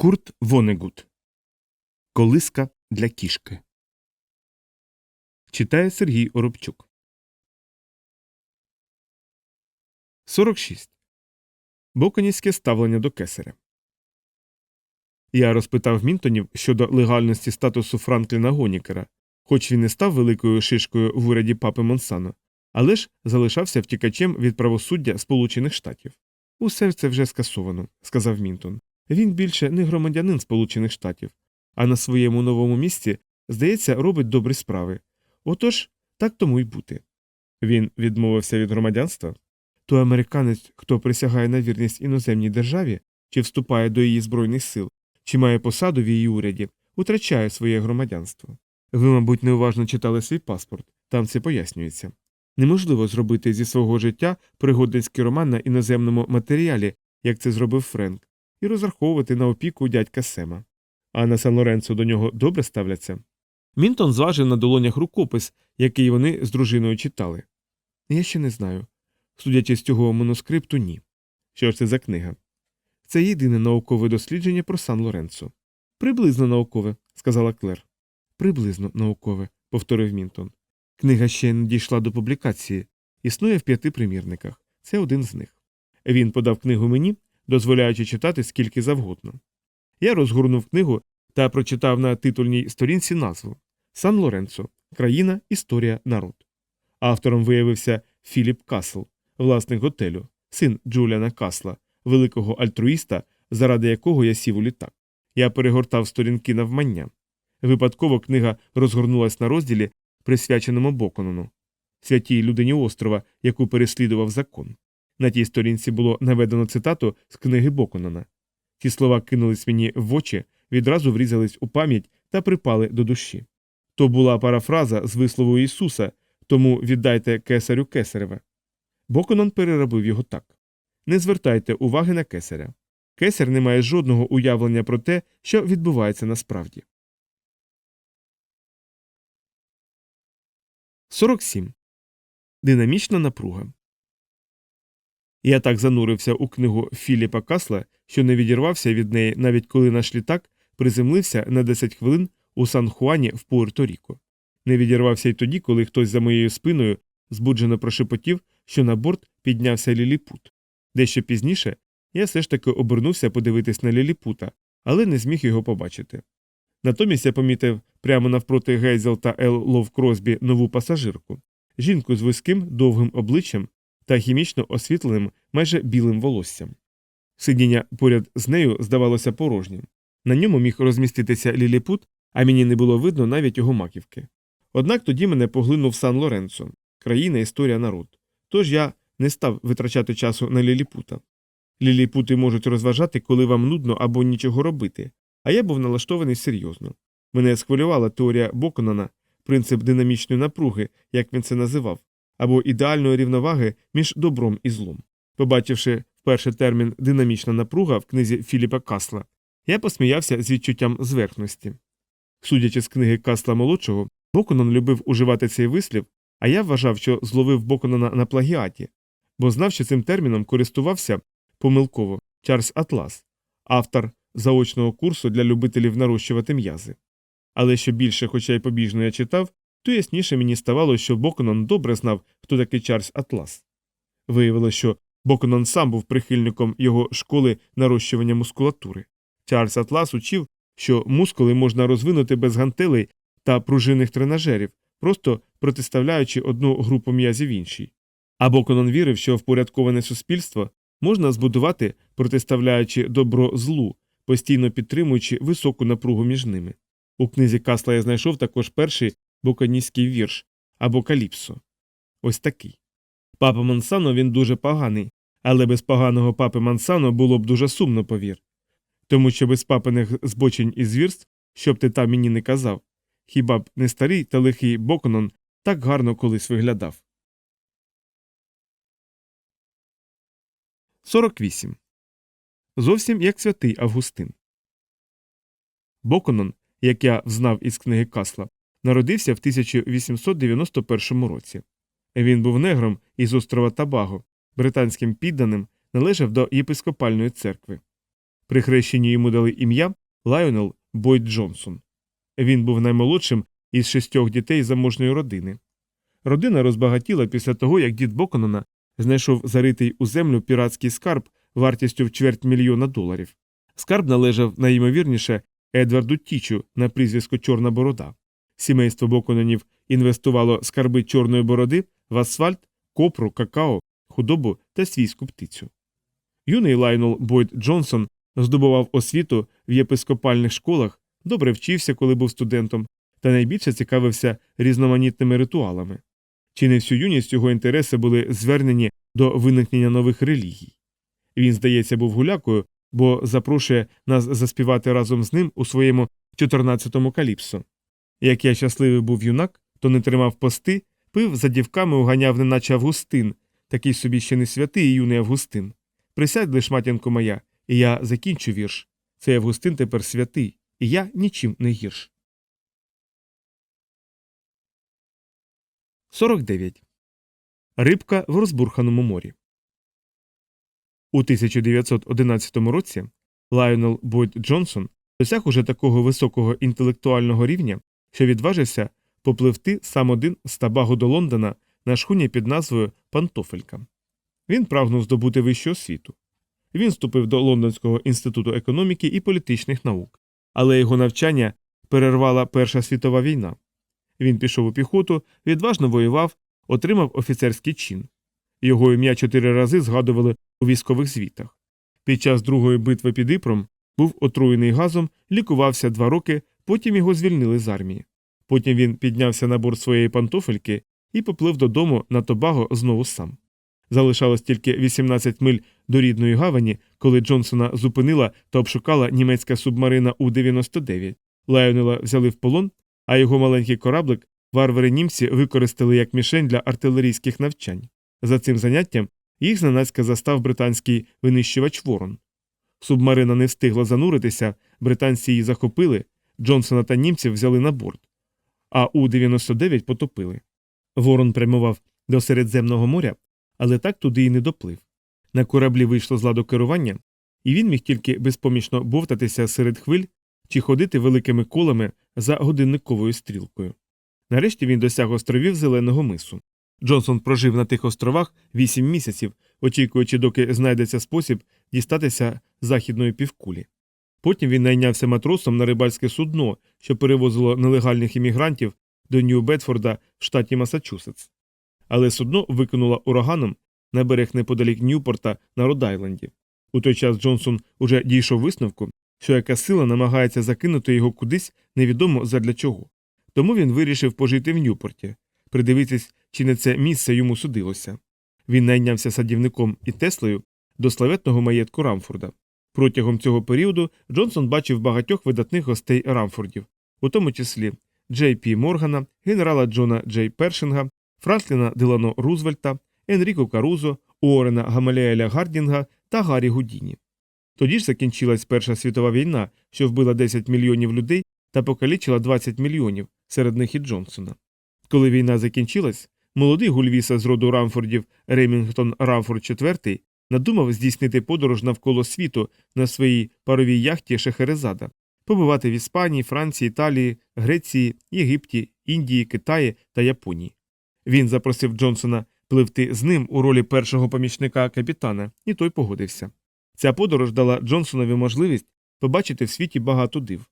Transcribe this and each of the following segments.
Курт Вонегут. Колиска для кішки. Читає Сергій Оробчук. 46. Боконівське ставлення до кесаря. Я розпитав Мінтонів щодо легальності статусу Франкліна Гонікера, хоч він не став великою шишкою в уряді папи Монсано, але ж залишався втікачем від правосуддя Сполучених Штатів. Усе це вже скасовано, сказав Мінтон. Він більше не громадянин Сполучених Штатів, а на своєму новому місці, здається, робить добрі справи. Отож, так тому й бути. Він відмовився від громадянства. То американець, хто присягає на вірність іноземній державі, чи вступає до її збройних сил, чи має посаду в її уряді, утрачає своє громадянство. Ви, мабуть, неуважно читали свій паспорт, там це пояснюється. Неможливо зробити зі свого життя пригодницький роман на іноземному матеріалі, як це зробив Френк, і розраховувати на опіку дядька Сема. А на Сан Лоренцо до нього добре ставляться. Мінтон зважив на долонях рукопис, який вони з дружиною читали. Я ще не знаю. Судячи з цього манускрипту, ні. Що ж це за книга? Це єдине наукове дослідження про Сан Лоренцо. Приблизно наукове, сказала Клер. Приблизно наукове, повторив Мінтон. Книга ще не дійшла до публікації, існує в п'яти примірниках. Це один з них. Він подав книгу мені, дозволяючи читати скільки завгодно. Я розгорнув книгу та прочитав на титульній сторінці назву Сан Лоренцо Країна, історія, народ. Автором виявився Філіп Касл, власник готелю, син Джуліана Касла, великого альтруїста, заради якого я сів у літак. Я перегортав сторінки навмання. Випадково книга розгорнулась на розділі, присвяченому Боконону, святій людині острова, яку переслідував закон. На тій сторінці було наведено цитату з книги Боконона. Ці слова кинулись мені в очі, відразу врізались у пам'ять та припали до душі. То була парафраза з вислову Ісуса, тому віддайте кесарю кесареве. Боконон переробив його так Не звертайте уваги на кесаря. Кесар не має жодного уявлення про те, що відбувається насправді. 47. Динамічна напруга. Я так занурився у книгу Філіпа Касла, що не відірвався від неї, навіть коли наш літак приземлився на 10 хвилин у Сан-Хуані в Пуерто-Ріко. Не відірвався й тоді, коли хтось за моєю спиною збуджено прошепотів, що на борт піднявся ліліпут. Дещо пізніше я все ж таки обернувся подивитись на ліліпута, але не зміг його побачити. Натомість я помітив прямо навпроти Гейзел та Ел Лов Кросбі нову пасажирку жінку з вузьким довгим обличчям та хімічно освітленим майже білим волоссям. Сидіння поряд з нею здавалося порожнім. На ньому міг розміститися ліліпут, а мені не було видно навіть його маківки. Однак тоді мене поглинув Сан Лоренцо, країна, історія, народ. Тож я не став витрачати часу на ліліпута. Ліліпути можуть розважати, коли вам нудно або нічого робити, а я був налаштований серйозно. Мене схвилювала теорія Боконана, принцип динамічної напруги, як він це називав, або ідеальної рівноваги між добром і злом. Побачивши вперше термін динамічна напруга в книзі Філіпа Касла, я посміявся з відчуттям зверхності. Судячи з книги Касла молодшого, Боконон любив уживати цей вислів, а я вважав, що зловив Боконона на плагіаті, бо знав, що цим терміном користувався помилково Чарльз Атлас, автор заочного курсу для любителів нарощувати м'язи. Але що більше, хоча й побіжно я читав, то ясніше мені ставало, що Боконон добре знав, хто такий Чарльз Атлас. Виявилося, що Боконон сам був прихильником його школи нарощування мускулатури. Чарльз Атлас учив, що мускули можна розвинути без гантелей та пружинних тренажерів, просто протиставляючи одну групу м'язів іншій. А Боконон вірив, що впорядковане суспільство можна збудувати, протиставляючи добро злу, постійно підтримуючи високу напругу між ними. У книзі Касла я знайшов також перший боканійський вірш або каліпсо. Ось такий. Папа Мансано він дуже поганий, але без поганого папи Мансано було б дуже сумно, повір. Тому що без папиних збочень і звірств, щоб ти там мені не казав, хіба б не старий та лихий Боконон так гарно колись виглядав. 48. Зовсім як святий Августин. Боконон, як я взнав із книги Касла, народився в 1891 році. Він був негром із острова Табаго, британським підданим, належав до єпископальної церкви. При хрещенні йому дали ім'я Лайонел Бойд Джонсон. Він був наймолодшим із шістьох дітей заможної родини. Родина розбагатіла після того, як дід Боконона знайшов заритий у землю піратський скарб вартістю в чверть мільйона доларів. Скарб належав найімовірніше Едварду Тічу на прізвисько Чорна Борода. Сімейство Бокононів інвестувало скарби Чорної бороди в асфальт, копру, какао, худобу та свійську птицю. Юний Лайнол Бойд Джонсон здобував освіту в єпископальних школах, добре вчився, коли був студентом, та найбільше цікавився різноманітними ритуалами. Чи не всю юність його інтереси були звернені до виникнення нових релігій. Він, здається, був гулякою, бо запрошує нас заспівати разом з ним у своєму 14-му каліпсо. Як я щасливий був юнак, то не тримав пости, пив за дівками уганяв, неначе Августин, такий собі ще не святий і юний Августин. Присядь лиш, матінко моя, і я закінчу вірш. Цей Августин тепер святий, і я нічим не гірш. 49. Рибка в розбурханому морі. У 1911 році Лайонел Бойд Джонсон досяг уже такого високого інтелектуального рівня, що відважився попливти сам один з Табагу до Лондона на шхуні під назвою Пантофелька. Він прагнув здобути вищу освіту. Він вступив до Лондонського інституту економіки і політичних наук, але його навчання перервала Перша світова війна. Він пішов у піхоту, відважно воював, отримав офіцерський чин. Його ім'я чотири рази згадували у військових звітах. Під час другої битви під Іпром був отруєний газом, лікувався два роки, потім його звільнили з армії. Потім він піднявся на борт своєї пантофельки і поплив додому на Тобаго знову сам. Залишалось тільки 18 миль до рідної гавані, коли Джонсона зупинила та обшукала німецька субмарина У-99. Лайонела взяли в полон, а його маленький кораблик варвари німці використали як мішень для артилерійських навчань. За цим заняттям їх зненацька застав британський винищувач Ворон. Субмарина не встигла зануритися, британці її захопили, Джонсона та німців взяли на борт, а У-99 потопили. Ворон прямував до Середземного моря, але так туди і не доплив. На кораблі вийшло з ладу керування, і він міг тільки безпомічно бовтатися серед хвиль чи ходити великими колами за годинниковою стрілкою. Нарешті він досяг островів Зеленого мису. Джонсон прожив на тих островах вісім місяців, очікуючи, доки знайдеться спосіб дістатися західної півкулі. Потім він найнявся матросом на рибальське судно, що перевозило нелегальних іммігрантів до Нью-Бетфорда в штаті Масачусетс. Але судно викинуло ураганом на берег неподалік Ньюпорта на Род-Айленді. У той час Джонсон уже дійшов висновку, що яка сила намагається закинути його кудись невідомо задля чого. Тому він вирішив пожити в Ньюпорті, придивитись, чи не це місце йому судилося. Він найнявся садівником і Теслею до славетного маєтку Рамфорда. Протягом цього періоду Джонсон бачив багатьох видатних гостей Рамфордів, у тому числі Джей Пі Моргана, генерала Джона Джей Першинга, Франкліна Делано Рузвельта, Енріко Карузо, Уорена Гамалееля Гардінга та Гаррі Гудіні. Тоді ж закінчилась Перша світова війна, що вбила 10 мільйонів людей та покалічила 20 мільйонів, серед них і Джонсона. Коли війна закінчилась, молодий гульвіса з роду Рамфордів Ремінгтон Рамфорд IV надумав здійснити подорож навколо світу на своїй паровій яхті Шехерезада, побувати в Іспанії, Франції, Італії, Греції, Єгипті, Індії, Китаї та Японії. Він запросив Джонсона пливти з ним у ролі першого помічника капітана, і той погодився. Ця подорож дала Джонсонові можливість побачити в світі багато див.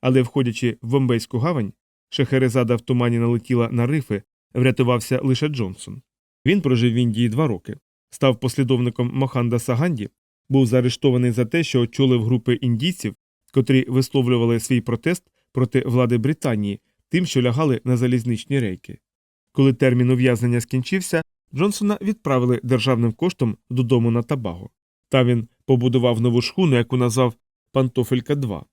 Але, входячи в Бомбейську гавань, Шехерезада в тумані налетіла на рифи, врятувався лише Джонсон. Він прожив в Індії два роки, став послідовником Моханда Саганді, був заарештований за те, що очолив групи індійців, котрі висловлювали свій протест проти влади Британії, тим, що лягали на залізничні рейки. Коли термін ув'язнення скінчився, Джонсона відправили державним коштом додому на Табаго. Та він побудував нову шхуну, яку назвав Пантофелька 2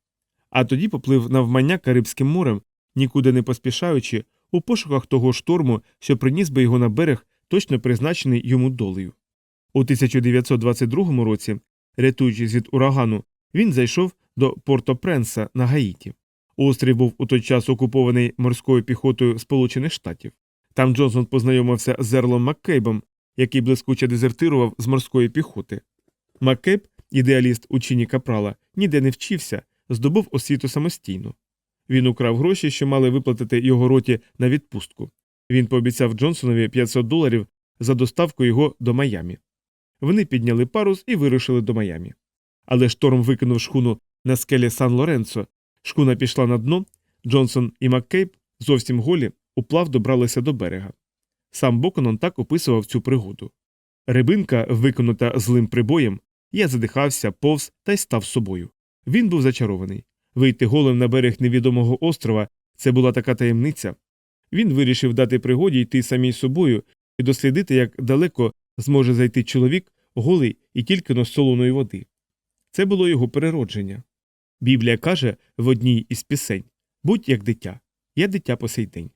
а тоді поплив навмання Карибським морем, нікуди не поспішаючи, у пошуках того шторму, що приніс би його на берег, точно призначений йому долею. У 1922 році, рятуючись від урагану, він зайшов до Порто Пренса на Гаїті. Острів був у той час окупований морською піхотою Сполучених Штатів. Там Джонсон познайомився з Ерлом Маккейбом, який блискуче дезертирував з морської піхоти. Маккейб ідеаліст у чині капрала, ніде не вчився, здобув освіту самостійно. Він украв гроші, що мали виплатити його роті на відпустку. Він пообіцяв Джонсонові 500 доларів за доставку його до Майамі. Вони підняли парус і вирушили до Майамі. Але шторм викинув шхуну на скелі Сан Лоренцо, шхуна пішла на дно, Джонсон і Маккейб зовсім голі уплав добралися до берега. Сам Боконон так описував цю пригоду. Рибинка, виконута злим прибоєм, я задихався, повз та й став собою. Він був зачарований. Вийти голим на берег невідомого острова це була така таємниця. Він вирішив дати пригоді йти самій собою і дослідити, як далеко зможе зайти чоловік, голий і тільки но з солоної води. Це було його переродження. Біблія каже в одній із пісень Будь як дитя, я дитя по сей день.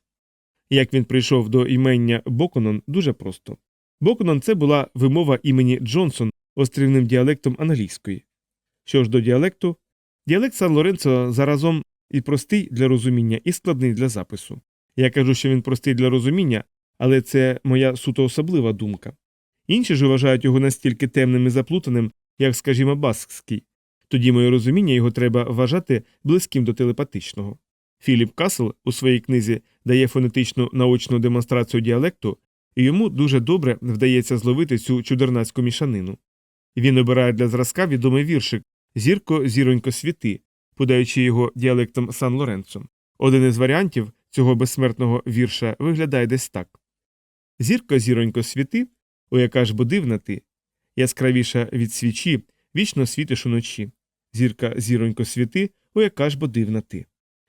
Як він прийшов до імення Боконон, дуже просто. Боконон це була вимова імені Джонсон острівним діалектом англійської. Що ж до діалекту, діалект Сан Лоренцо заразом і простий для розуміння, і складний для запису. Я кажу, що він простий для розуміння, але це моя суто особлива думка. Інші ж вважають його настільки темним і заплутаним, як, скажімо, баскський. Тоді моє розуміння його треба вважати близьким до телепатичного. Філіп Касл у своїй книзі дає фонетичну наочну демонстрацію діалекту, і йому дуже добре вдається зловити цю чудернацьку мішанину. Він обирає для зразка відомий віршик Зірко, зіронько світи, подаючи його діалектом Сан Лоренцо. Один із варіантів цього безсмертного вірша виглядає десь так Зірко, зіронько світи, о яка ж бо дивна ти, яскравіша від свічі, вічно світиш уночі. Зірка, зіронько світи, о яка ж бо дивна ти.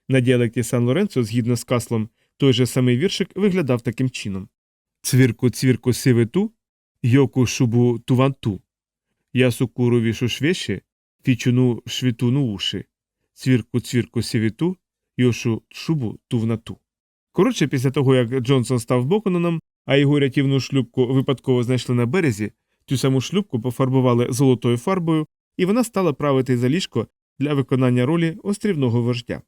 На діалекті Сан Лоренцо, згідно з каслом, той же самий віршик виглядав таким чином Цвірку, цвірку сивиту, йоку шубу туванту. Ясу куру вішу швеші, фічуну швітуну уші. Цвірку, цвірку сивіту, йошу шубу тувнату. Коротше, після того, як Джонсон став Бокононом, а його рятівну шлюбку випадково знайшли на березі, цю саму шлюбку пофарбували золотою фарбою, і вона стала правити за ліжко для виконання ролі острівного вождя.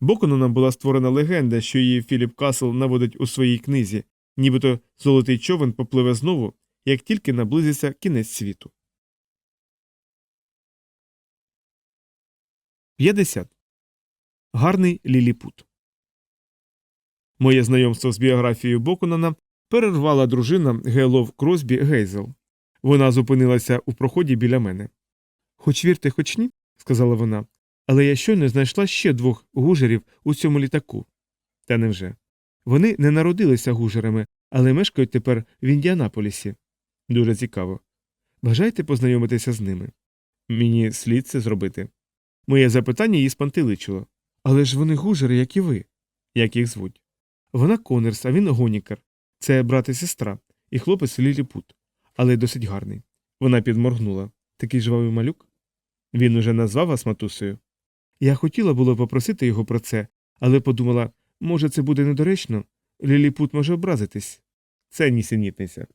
Бокононом була створена легенда, що її Філіп Касл наводить у своїй книзі, нібито золотий човен попливе знову, як тільки наблизиться кінець світу. 50. Гарний ліліпут. Моє знайомство з біографією Боконона перервала дружина Гейлов Кросбі Гейзел. Вона зупинилася у проході біля мене. Хоч вірте, хоч ні, сказала вона, але я щойно знайшла ще двох гужерів у цьому літаку. Та невже? Вони не народилися гужерами, але мешкають тепер в Індіанаполісі. Дуже цікаво. Бажаєте познайомитися з ними? Мені слід це зробити. Моє запитання її спантеличило. Але ж вони гужери, як і ви. Як їх звуть? Вона Конерс, а він Гонікер. Це брат і сестра, і хлопець Ліліпут, але досить гарний. Вона підморгнула. Такий жвавий малюк. Він уже назвав вас матусею. Я хотіла було попросити його про це, але подумала, може, це буде недоречно. Ліліпут може образитись. Це нісенітниця.